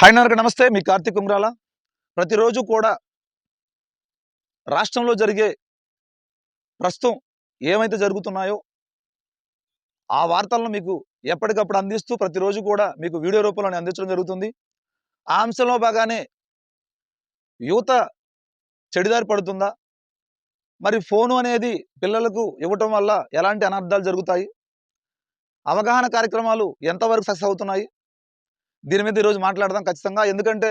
Hi నాన్నకి నమస్తే. మీ కార్తీక్ కుమ్రాల? ప్రతిరోజు కూడా రాష్ట్రంలో జరిగే ప్రస్తుతం ఏమైతే జరుగుతున్నాయో ఆ వార్తలను మీకు ఎప్పటికప్పుడు అందిస్తూ ప్రతిరోజు కూడా మీకు వీడియో రూపంలో అందించడం జరుగుతుంది. ఆ అంశంలో బాగానే యువత చెడిదారి పడుతుందా? మరి ఫోను అనేది పిల్లలకు ఇవ్వటం వల్ల ఎలాంటి అనర్థాలు జరుగుతాయి? అవగాహన కార్యక్రమాలు ఎంతవరకు సక్సెస్ అవుతున్నాయి? దీని మీద ఈరోజు మాట్లాడదాం ఖచ్చితంగా. ఎందుకంటే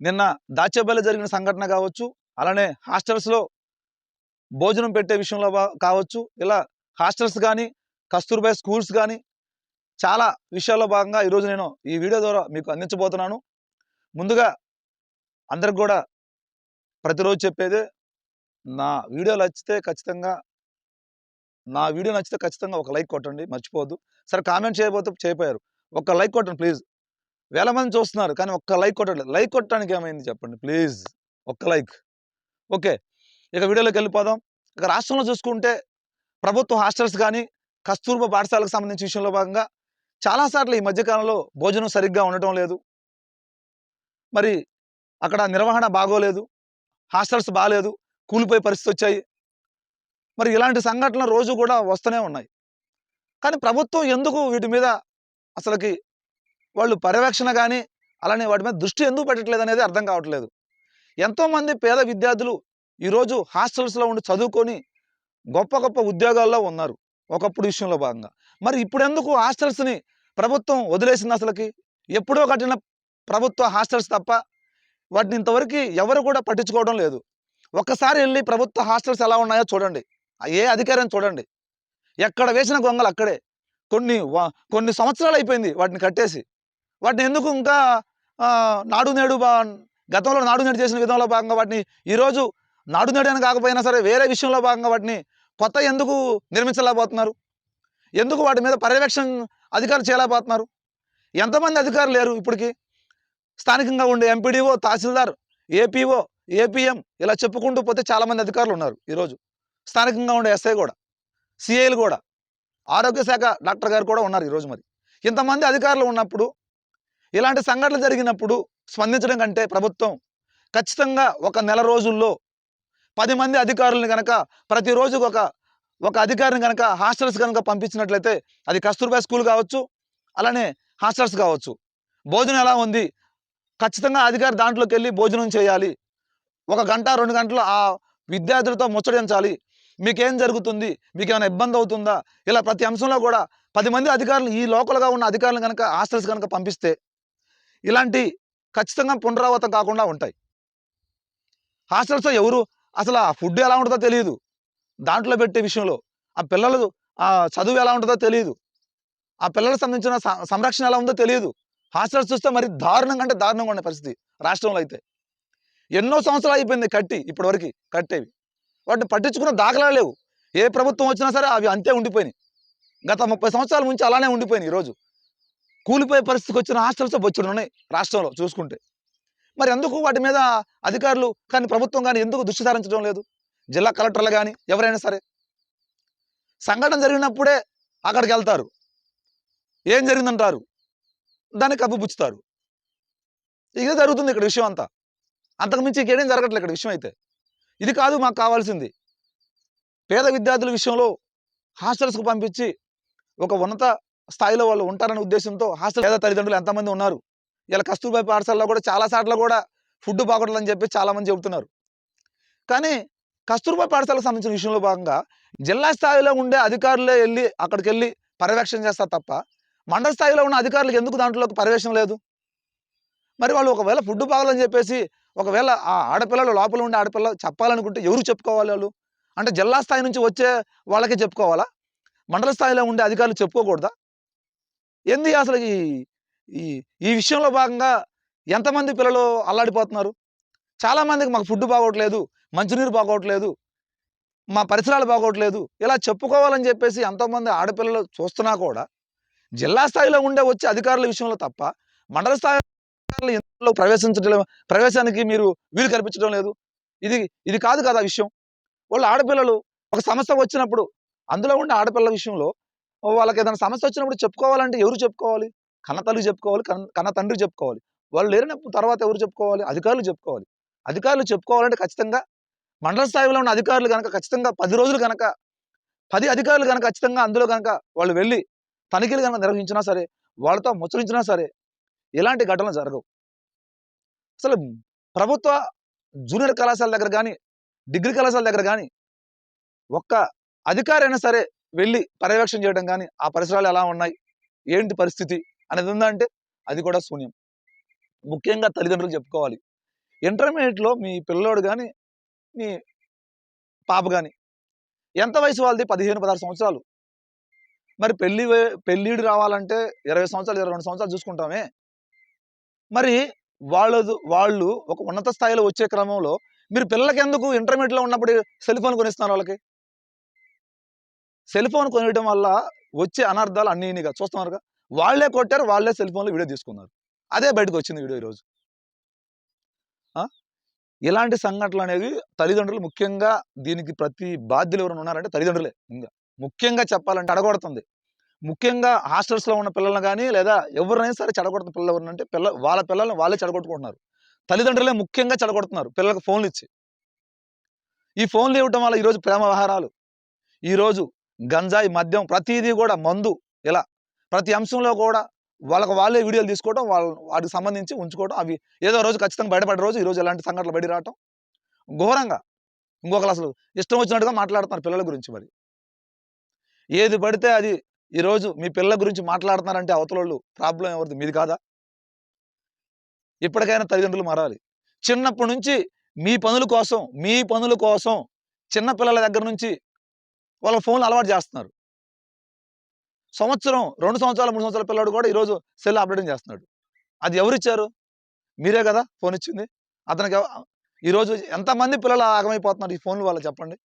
నిన్న దాచేపల్లి జరిగిన సంఘటన కావచ్చు అలానే హాస్టల్స్లో భోజనం పెట్టే విషయంలో కావచ్చు ఇలా హాస్టల్స్ కానీ కస్తూర్బా స్కూల్స్ కానీ చాలా విషయాల్లో భాగంగా ఈరోజు నేను ఈ వీడియో ద్వారా మీకు అందించబోతున్నాను. ముందుగా అందరికి కూడా ప్రతిరోజు చెప్పేదే నా వీడియో నచ్చితే ఖచ్చితంగా నా వీడియో నచ్చితే ఖచ్చితంగా ఒక లైక్ కొట్టండి మర్చిపోవద్దు. సరే కామెంట్ చేయబోతే చేయపోయారు ఒక్క లైక్ కొట్టండి ప్లీజ్. వేల మంది చూస్తున్నారు కానీ ఒక్క లైక్ కొట్టండి. లైక్ కొట్టడానికి ఏమైంది చెప్పండి ప్లీజ్. ఒక్క లైక్. ఓకే. ఇక వీడియోలోకి వెళ్ళిపోదాం. ఇక రాష్ట్రంలో చూసుకుంటే ప్రభుత్వ హాస్టల్స్ కానీ కస్తూర్బా పాఠశాలకు సంబంధించిన విషయంలో భాగంగా చాలాసార్లు ఈ మధ్యకాలంలో భోజనం సరిగ్గా ఉండటం లేదు. మరి అక్కడ నిర్వహణ బాగోలేదు. హాస్టల్స్ బాగాలేదు కూలిపోయే పరిస్థితి వచ్చాయి. మరి ఇలాంటి సంఘటనలు రోజు కూడా వస్తూనే ఉన్నాయి. కానీ ప్రభుత్వం ఎందుకు వీటి మీద అసలుకి వాళ్ళు పర్యవేక్షణ కానీ అలానే వాటి మీద దృష్టి ఎందుకు పెట్టట్లేదు అనేది అర్థం కావట్లేదు. ఎంతోమంది పేద విద్యార్థులు ఈరోజు హాస్టల్స్లో ఉండి చదువుకొని గొప్ప గొప్ప ఉద్యోగాల్లో ఉన్నారు. ఒకప్పుడు విషయంలో భాగంగా. మరి ఇప్పుడు ఎందుకు హాస్టల్స్ని ప్రభుత్వం వదిలేసింది అసలుకి? ఎప్పుడో కట్టిన ప్రభుత్వ హాస్టల్స్ తప్ప వాటిని ఇంతవరకు ఎవరు కూడా పట్టించుకోవడం లేదు. ఒక్కసారి వెళ్ళి ప్రభుత్వ హాస్టల్స్ ఎలా ఉన్నాయో చూడండి. ఆ ఏ అధికారం చూడండి. ఎక్కడ వేసిన గొంగలు అక్కడే. కొన్ని వా- కొన్ని సంవత్సరాలు అయిపోయింది వాటిని కట్టేసి. వాటిని ఎందుకు ఇంకా నాడు నేడు బా గతంలో నాడు నేడు చేసిన విధంలో భాగంగా వాటిని ఈరోజు నాడు నేడు అని కాకపోయినా సరే వేరే విషయంలో భాగంగా వాటిని కొత్త ఎందుకు నిర్మించలేకపోతున్నారు? ఎందుకు వాటి మీద పర్యవేక్షణ అధికారులు చేయలేకపోతున్నారు? ఎంతమంది అధికారులు లేరు ఇప్పటికి? స్థానికంగా ఉండే ఎంపీడీఓ తహసీల్దార్ ఏపీఓ ఏపీఎం ఇలా చెప్పుకుంటూ పోతే చాలామంది అధికారులు ఉన్నారు ఈరోజు స్థానికంగా ఉండే ఎస్ఐ కూడా సిఐలు కూడా. ఆరోగ్య శాఖ డాక్టర్ గారు కూడా ఉన్నారు ఈరోజు మరి. ఇంతమంది అధికారులు ఉన్నప్పుడు ఇలాంటి సంఘటనలు జరిగినప్పుడు స్పందించడం కంటే ప్రభుత్వం ఖచ్చితంగా ఒక నెల రోజుల్లో పది మంది అధికారులను కనుక ప్రతిరోజు ఒక ఒక అధికారిని కనుక హాస్టల్స్ కనుక పంపించినట్లయితే అది కస్తూర్బా స్కూల్ కావచ్చు అలానే హాస్టల్స్ కావచ్చు. భోజనం ఎలా ఉంది? ఖచ్చితంగా అధికారి దాంట్లోకి వెళ్ళి భోజనం చేయాలి. ఒక గంట రెండు గంటలు ఆ విద్యార్థులతో ముచ్చటించాలి. మీకేం జరుగుతుంది? మీకు ఏమైనా ఇబ్బంది అవుతుందా? ఇలా ప్రతి అంశంలో కూడా పది మంది అధికారులు ఈ లోకల్గా ఉన్న అధికారులు కనుక హాస్టల్స్ కనుక పంపిస్తే ఇలాంటి ఖచ్చితంగా పునరావృతం కాకుండా ఉంటాయి. హాస్టల్స్లో ఎవరు? అసలు ఆ ఫుడ్ ఎలా ఉంటుందో తెలియదు దాంట్లో పెట్టే విషయంలో ఆ పిల్లలు ఆ చదువు ఎలా ఉంటుందో తెలియదు ఆ పిల్లలకు సంబంధించిన సంరక్షణ ఎలా ఉందో తెలియదు హాస్టల్స్ చూస్తే మరి దారుణంగా అంటే దారుణంగా ఉండే పరిస్థితి రాష్ట్రంలో అయితే. ఎన్నో సంవత్సరాలు అయిపోయింది కట్టి ఇప్పటివరకు కట్టేవి. వాటిని పట్టించుకున్న దాఖలా లేవు. ఏ ప్రభుత్వం వచ్చినా సరే అవి అంతే ఉండిపోయినాయి. గత ముప్పై సంవత్సరాల నుంచి అలానే ఉండిపోయినాయి ఈరోజు. కూలిపోయే పరిస్థితికి వచ్చిన హాస్టల్స్ బొచ్చుడు ఉన్నాయి రాష్ట్రంలో చూసుకుంటే. మరి ఎందుకు వాటి మీద అధికారులు కానీ ప్రభుత్వం కానీ ఎందుకు దృష్టి సారించడం లేదు? జిల్లా కలెక్టర్లు కానీ ఎవరైనా సరే. సంఘటన జరిగినప్పుడే అక్కడికి వెళ్తారు. ఏం జరిగిందంటారు? దాన్ని కప్పుపుచ్చుతారు ఇదే జరుగుతుంది ఇక్కడ విషయం అంతా. అంతకుమించి ఇంకేం జరగట్లేదు ఇక్కడ విషయం అయితే. ఇది కాదు మాకు కావాల్సింది. పేద విద్యార్థుల విషయంలో హాస్టల్స్కు పంపించి ఒక ఉన్నత స్థాయిలో వాళ్ళు ఉంటారనే ఉద్దేశంతో హాస్టల్ పేద తల్లిదండ్రులు ఎంతమంది ఉన్నారు? ఇలా కస్తూర్బా పాఠశాలలో కూడా చాలా సార్లు కూడా ఫుడ్ బాగోట్లని చెప్పి చాలామంది చెబుతున్నారు. కానీ కస్తూర్బా పాఠశాలకు సంబంధించిన విషయంలో భాగంగా జిల్లా స్థాయిలో ఉండే అధికారులే వెళ్ళి అక్కడికి వెళ్ళి పర్యవేక్షణ చేస్తారు తప్ప మండల స్థాయిలో ఉన్న అధికారులకు ఎందుకు దాంట్లోకి పర్యవేక్షణ లేదు? మరి వాళ్ళు ఒకవేళ ఫుడ్ బాగాలని చెప్పేసి ఒకవేళ ఆ ఆడపిల్లలు లోపల ఉండే ఆడపిల్ల చెప్పాలనుకుంటే ఎవరు చెప్పుకోవాలి వాళ్ళు? అంటే జిల్లా స్థాయి నుంచి వచ్చే వాళ్ళకే చెప్పుకోవాలా? మండల స్థాయిలో ఉండే అధికారులు చెప్పుకోకూడదా? ఏంది అసలు ఈ ఈ ఈ విషయంలో భాగంగా ఎంతమంది పిల్లలు అల్లాడిపోతున్నారు? చాలామందికి మాకు ఫుడ్ బాగోట్లేదు మంచినీరు బాగోట్లేదు మా పరిసరాలు బాగోట్లేదు ఇలా చెప్పుకోవాలని చెప్పేసి ఎంతోమంది ఆడపిల్లలు చూస్తున్నా కూడా జిల్లా స్థాయిలో ఉండే వచ్చే అధికారుల విషయంలో తప్ప మండల స్థాయి లో ప్రవేశించడం ప్రవేశానికి మీరు వీలు కల్పించడం లేదు. ఇది ఇది కాదు కదా విషయం. వాళ్ళు ఆడపిల్లలు ఒక సమస్య వచ్చినప్పుడు అందులో ఉండే ఆడపిల్లల విషయంలో వాళ్ళకి ఏదైనా సమస్య వచ్చినప్పుడు చెప్పుకోవాలంటే ఎవరు చెప్పుకోవాలి? కన్న తల్లి చెప్పుకోవాలి కన్న తండ్రి చెప్పుకోవాలి. వాళ్ళు లేనప్పుడు తర్వాత ఎవరు చెప్పుకోవాలి? అధికారులు చెప్పుకోవాలి. అధికారులు చెప్పుకోవాలంటే ఖచ్చితంగా మండల స్థాయిలో ఉన్న అధికారులు కనుక ఖచ్చితంగా పది రోజులు కనుక పది అధికారులు కనుక ఖచ్చితంగా అందులో కనుక వాళ్ళు వెళ్ళి తనిఖీలు కనుక నిర్వహించినా సరే వాళ్ళతో ముచ్చరించినా సరే ఇలాంటి ఘటనలు జరగవు. అసలు ప్రభుత్వ జూనియర్ కళాశాల దగ్గర కానీ డిగ్రీ కళాశాల దగ్గర కానీ ఒక్క అధికారి అయినా సరే వెళ్ళి పర్యవేక్షణ చేయడం కానీ ఆ పరిసరాలు ఎలా ఉన్నాయి ఏంటి పరిస్థితి అనేది ఉందంటే అది కూడా శూన్యం. ముఖ్యంగా తల్లిదండ్రులు చెప్పుకోవాలి. ఇంటర్మీడియట్లో మీ పిల్లోడు కానీ మీ పాప కానీ ఎంత వయసు వాళ్ళది? పదిహేను పదహారు సంవత్సరాలు. మరి పెళ్ళి పెళ్ళిడు రావాలంటే ఇరవై సంవత్సరాలు ఇరవై రెండు సంవత్సరాలు చూసుకుంటామే. మరి వాళ్ళు వాళ్ళు ఒక ఉన్నత స్థాయిలో వచ్చే క్రమంలో మీరు పిల్లలకి ఎందుకు ఇంటర్మీడియట్లో ఉన్నప్పుడు సెల్ ఫోన్ కొనిస్తున్నారు వాళ్ళకి? సెల్ ఫోన్ కొనియడం వల్ల వచ్చే అనర్థాలు అన్ని ఇన్నిగా. చూస్తున్నారుగా? వాళ్ళే కొట్టారు వాళ్ళే సెల్ ఫోన్లో వీడియో తీసుకున్నారు. అదే బయటకు వచ్చింది వీడియో ఈరోజు. ఆ? ఇలాంటి సంఘటనలు అనేవి తల్లిదండ్రులు ముఖ్యంగా దీనికి ప్రతి బాధ్యులు ఎవరైనా ఉన్నారంటే తల్లిదండ్రులే. ఇంకా ముఖ్యంగా చెప్పాలంటే అడగొడుతుంది. ముఖ్యంగా హాస్టల్స్లో ఉన్న పిల్లల్ని కానీ లేదా ఎవరినైనా సరే చెడగొడుతున్న పిల్లలు ఎవరినంటే పిల్ల వాళ్ళ పిల్లల్ని వాళ్ళే చెడగొట్టుకుంటున్నారు. తల్లిదండ్రులే ముఖ్యంగా చెడగొడుతున్నారు పిల్లలకు ఫోన్లు ఇచ్చి. ఈ ఫోన్లు ఇవ్వటం వల్ల ఈరోజు ప్రేమ వ్యవహారాలు. ఈరోజు గంజాయి మద్యం ప్రతిదీ కూడా మందు. ఇలా ప్రతి అంశంలో కూడా వాళ్ళకి వాళ్ళే వీడియోలు తీసుకోవడం వాళ్ళ వాటికి సంబంధించి ఉంచుకోవడం అవి ఏదో రోజు ఖచ్చితంగా బయటపడే రోజు ఈరోజు ఇలాంటి సంఘటనలు బయట రావటం. ఘోరంగా. ఇంకొకరు అసలు ఇష్టం వచ్చినట్టుగా మాట్లాడుతున్నారు పిల్లల గురించి మరి. ఏది పడితే అది ఈరోజు మీ పిల్లల గురించి మాట్లాడుతున్నారంటే అవతలోళ్ళు ప్రాబ్లం ఎవరిది? మీది కాదా? ఇప్పటికైనా తల్లిదండ్రులు మారాలి. చిన్నప్పటి నుంచి మీ పనుల కోసం మీ పనుల కోసం చిన్న పిల్లల దగ్గర నుంచి వాళ్ళ ఫోన్లు అలవాటు చేస్తున్నారు. సంవత్సరం రెండు సంవత్సరాలు మూడు సంవత్సరాల పిల్లడు కూడా ఈరోజు సెల్ అప్డేటింగ్ చేస్తున్నాడు. అది ఎవరిచ్చారు? మీరే కదా? ఫోన్ ఇచ్చింది. అతనికి ఈరోజు ఎంతమంది పిల్లలు ఆగమైపోతున్నారు ఈ ఫోన్లు వాళ్ళు చెప్పండి?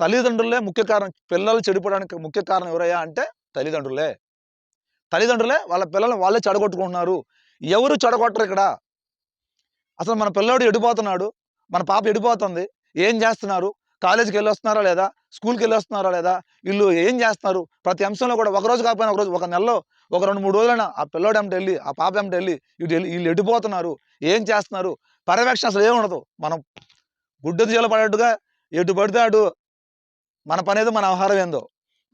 తల్లిదండ్రులే ముఖ్య కారణం. పిల్లలు చెడిపోవడానికి ముఖ్య కారణం ఎవరయ్యా అంటే తల్లిదండ్రులే. తల్లిదండ్రులే వాళ్ళ పిల్లల్ని వాళ్ళే చెడగొట్టుకుంటున్నారు. ఎవరు చెడగొట్టరు ఇక్కడ? అసలు మన పిల్లోడు ఎడిపోతున్నాడు. మన పాప ఎడిపోతుంది. ఏం చేస్తున్నారు? కాలేజీకి వెళ్ళి వస్తున్నారా లేదా? స్కూల్కి వెళ్ళి వస్తున్నారా లేదా? వీళ్ళు ఏం చేస్తున్నారు? ప్రతి అంశంలో కూడా ఒక రోజు కాకపోయినా ఒక రోజు ఒక నెలలో ఒక రెండు మూడు రోజులైనా ఆ పిల్లోడు ఏమిటి వెళ్ళి ఆ పాప ఏమిటి వెళ్ళి ఇటు వెళ్ళి వీళ్ళు ఎడిపోతున్నారు. ఏం చేస్తున్నారు? పర్యవేక్షణ అసలు ఏముండదు మనం గుడ్డది చేల పడేట్టుగా ఎటు పడితే అటు మన పని మన ఆహారం ఏందో.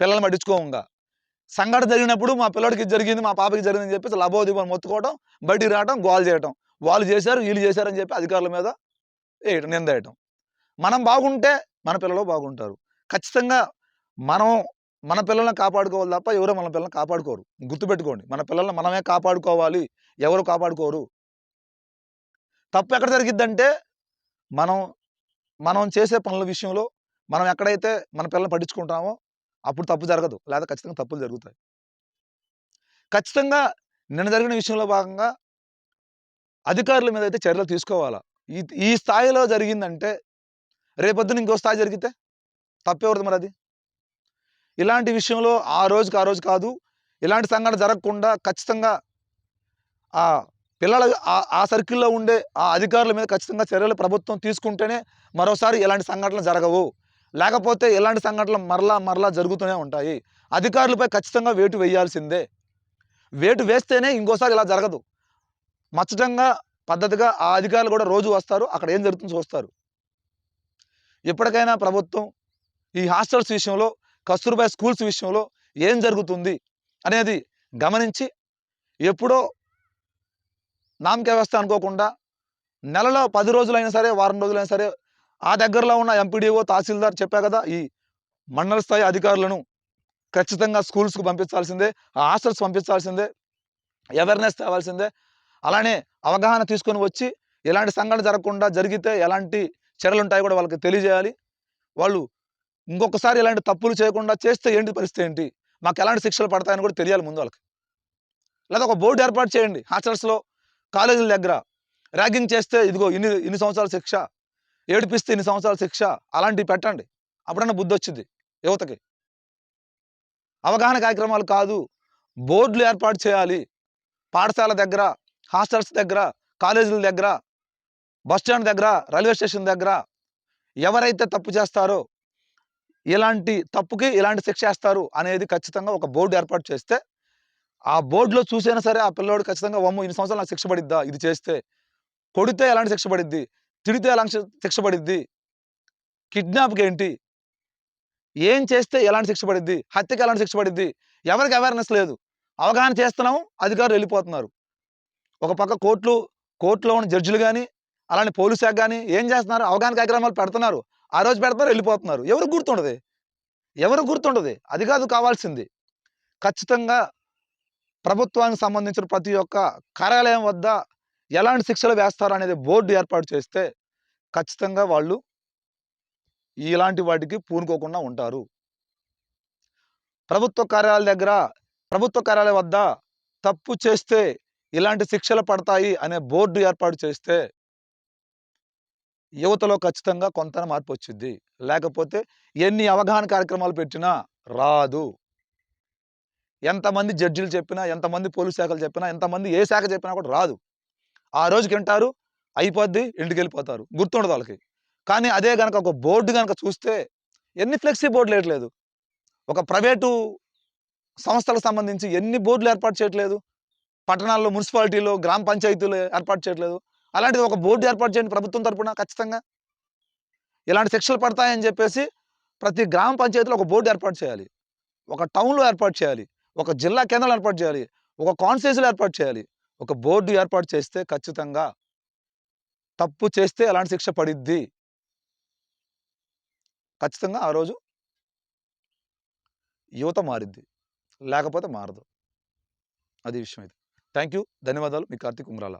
పిల్లల్ని పట్టించుకోముగా. సంఘటన జరిగినప్పుడు మా పిల్లడికి జరిగింది మా పాపకి జరిగింది అని చెప్పి లబోదిబోని మొత్తుకోవడం బయటికి రావడం గోల్ చేయటం. వాళ్ళు చేశారు వీళ్ళు చేశారని చెప్పి అధికారుల మీద వేయటం నింద వేయటం. మనం బాగుంటే మన పిల్లలు బాగుంటారు. ఖచ్చితంగా మనం మన పిల్లల్ని కాపాడుకోవాలి తప్ప ఎవరో మన పిల్లల్ని కాపాడుకోరు. గుర్తుపెట్టుకోండి మన పిల్లల్ని మనమే కాపాడుకోవాలి ఎవరు కాపాడుకోరు. తప్పు ఎక్కడ జరిగిద్దంటే మనం మనం చేసే పనుల విషయంలో మనం ఎక్కడైతే మన పిల్లల్ని పట్టించుకుంటామో అప్పుడు తప్పు జరగదు. లేదా ఖచ్చితంగా తప్పులు జరుగుతాయి. ఖచ్చితంగా నిన్న జరిగిన విషయంలో భాగంగా అధికారుల మీద అయితే చర్యలు తీసుకోవాలా? ఈ ఈ స్థాయిలో జరిగిందంటే రేపొద్దున ఇంకో స్థాయి జరిగితే తప్పేవరదు మరి అది ఇలాంటి విషయంలో ఆ రోజుకి ఆ రోజు కాదు. ఇలాంటి సంఘటన జరగకుండా ఖచ్చితంగా ఆ పిల్లల ఆ- ఆ సర్కిల్లో ఉండే ఆ అధికారుల మీద ఖచ్చితంగా చర్యలు ప్రభుత్వం తీసుకుంటేనే మరోసారి ఇలాంటి సంఘటనలు జరగవు. లేకపోతే ఇలాంటి సంఘటనలు మరలా మరలా జరుగుతూనే ఉంటాయి. అధికారులపై ఖచ్చితంగా వేటు వేయాల్సిందే. వేటు వేస్తేనే ఇంకోసారి ఇలా జరగదు. మచ్చటంగా పద్ధతిగా ఆ అధికారులు కూడా రోజు వస్తారు. అక్కడ ఏం జరుగుతుందో చూస్తారు. ఎప్పటికైనా ప్రభుత్వం ఈ హాస్టల్స్ విషయంలో కస్తూర్బాయ్ స్కూల్స్ విషయంలో ఏం జరుగుతుంది అనేది గమనించి ఎప్పుడో నామక వ్యవస్థ అనుకోకుండా నెలలో పది రోజులైనా సరే వారం రోజులైనా సరే ఆ దగ్గరలో ఉన్న ఎంపీడీఓ తహసీల్దార్ చెప్పా కదా ఈ మండల స్థాయి అధికారులను ఖచ్చితంగా స్కూల్స్కు పంపించాల్సిందే ఆ హాస్టల్స్ పంపించాల్సిందే అవేర్నెస్ తేవాల్సిందే. అలానే అవగాహన తీసుకొని వచ్చి ఎలాంటి సంఘటన జరగకుండా జరిగితే ఎలాంటి చర్యలు ఉంటాయో కూడా వాళ్ళకి తెలియజేయాలి. వాళ్ళు ఇంకొకసారి ఇలాంటి తప్పులు చేయకుండా చేస్తే ఏంటి పరిస్థితి ఏంటి మాకు ఎలాంటి శిక్షలు పడతాయని కూడా తెలియాలి ముందు వాళ్ళకి. లేదా ఒక బోర్డు ఏర్పాటు చేయండి హాస్టల్స్లో కాలేజీల దగ్గర. ర్యాగింగ్ చేస్తే ఇదిగో ఇన్ని ఇన్ని సంవత్సరాల శిక్ష ఏడిపిస్తే ఇన్ని సంవత్సరాల శిక్ష అలాంటివి పెట్టండి అప్పుడన్నా బుద్ధి వచ్చింది యువతకి అవగాహన కార్యక్రమాలు కాదు బోర్డులు ఏర్పాటు చేయాలి పాఠశాల దగ్గర హాస్టల్స్ దగ్గర కాలేజీల దగ్గర బస్ స్టాండ్ దగ్గర రైల్వే స్టేషన్ దగ్గర ఎవరైతే తప్పు చేస్తారో ఇలాంటి తప్పుకి ఇలాంటి శిక్ష వేస్తారు అనేది ఖచ్చితంగా ఒక బోర్డు ఏర్పాటు చేస్తే ఆ బోర్డులో చూసైనా సరే ఆ పిల్లోడు ఖచ్చితంగా వమ్ము ఇన్ని సంవత్సరాలు నాకు శిక్ష పడిద్దా ఇది చేస్తే? కొడితే ఎలాంటి శిక్ష పడిద్ది? తిడితే ఎలాంటి శిక్ష పడిద్ది? కిడ్నాప్‌కేంటి? ఏం చేస్తే ఎలాంటి శిక్ష పడిద్ది? హత్యకి ఎలాంటి శిక్ష పడిద్ది? ఎవరికి అవేర్‌నెస్ లేదు. అవగాహన చేస్తున్నాము, అధికారులు వెళ్ళిపోతున్నారు ఒక పక్క కోర్టులు కోర్టులో ఉన్న జడ్జిలు కానీ అలానే పోలీస్ శాఖ కానీ ఏం చేస్తున్నారు? అవగాహన కార్యక్రమాలు పెడుతున్నారు. ఆ రోజు పెడతారు, వెళ్ళిపోతున్నారు ఎవరికి గుర్తుండదు ఎవరికి గుర్తుండదు అది కాదు కావాల్సింది. ఖచ్చితంగా ప్రభుత్వానికి సంబంధించిన ప్రతి ఒక్క కార్యాలయం వద్ద ఎలాంటి శిక్షలు వేస్తారనేది బోర్డు ఏర్పాటు చేస్తే ఖచ్చితంగా వాళ్ళు ఇలాంటి వాటికి పూనుకోకుండా ఉంటారు. ప్రభుత్వ కార్యాలయాల దగ్గర, ప్రభుత్వ కార్యాలయం వద్ద తప్పు చేస్తే ఇలాంటి శిక్షలు పడతాయి అనే బోర్డు ఏర్పాటు చేస్తే యువతలో ఖచ్చితంగా కొంత మార్పు వచ్చింది లేకపోతే ఎన్ని అవగాహన కార్యక్రమాలు పెట్టినా రాదు. ఎంతమంది జడ్జిలు చెప్పినా, ఎంతమంది పోలీస్ శాఖలు చెప్పినా, ఎంతమంది ఏ శాఖ చెప్పినా కూడా రాదు. ఆ రోజుకి వింటారు, అయిపోద్ది, ఇంటికెళ్ళిపోతారు. గుర్తుండదు వాళ్ళకి కానీ అదే కనుక ఒక బోర్డు కనుక చూస్తే ఎన్ని ఫ్లెక్సీ బోర్డులేయట్లేదు. ఒక ప్రైవేటు సంస్థలకు సంబంధించి ఎన్ని బోర్డులు ఏర్పాటు చేయట్లేదు. పట్టణాల్లో, మున్సిపాలిటీలో, గ్రామ పంచాయతీలు ఏర్పాటు చేయట్లేదు. అలాంటిది ఒక బోర్డు ఏర్పాటు చేయండి ప్రభుత్వం తరపున ఖచ్చితంగా. ఇలాంటి శిక్షలు పడతాయని చెప్పేసి ప్రతి గ్రామ పంచాయతీలో ఒక బోర్డు ఏర్పాటు చేయాలి. ఒక టౌన్‌లో ఏర్పాటు చేయాలి. ఒక జిల్లా కేంద్రాలు ఏర్పాటు చేయాలి. ఒక కాన్స్టిట్యుయెన్సీలో ఏర్పాటు చేయాలి. ఒక బోర్డు ఏర్పాటు చేస్తే ఖచ్చితంగా తప్పు చేస్తే ఎలాంటి శిక్ష పడిద్ది. ఖచ్చితంగా ఆ రోజు యువత మారిద్ది. లేకపోతే మారదు. అది విషయం ఇది. Thank you. ధన్యవాదాలు. మీ కార్తీక్ ఉంగరాల.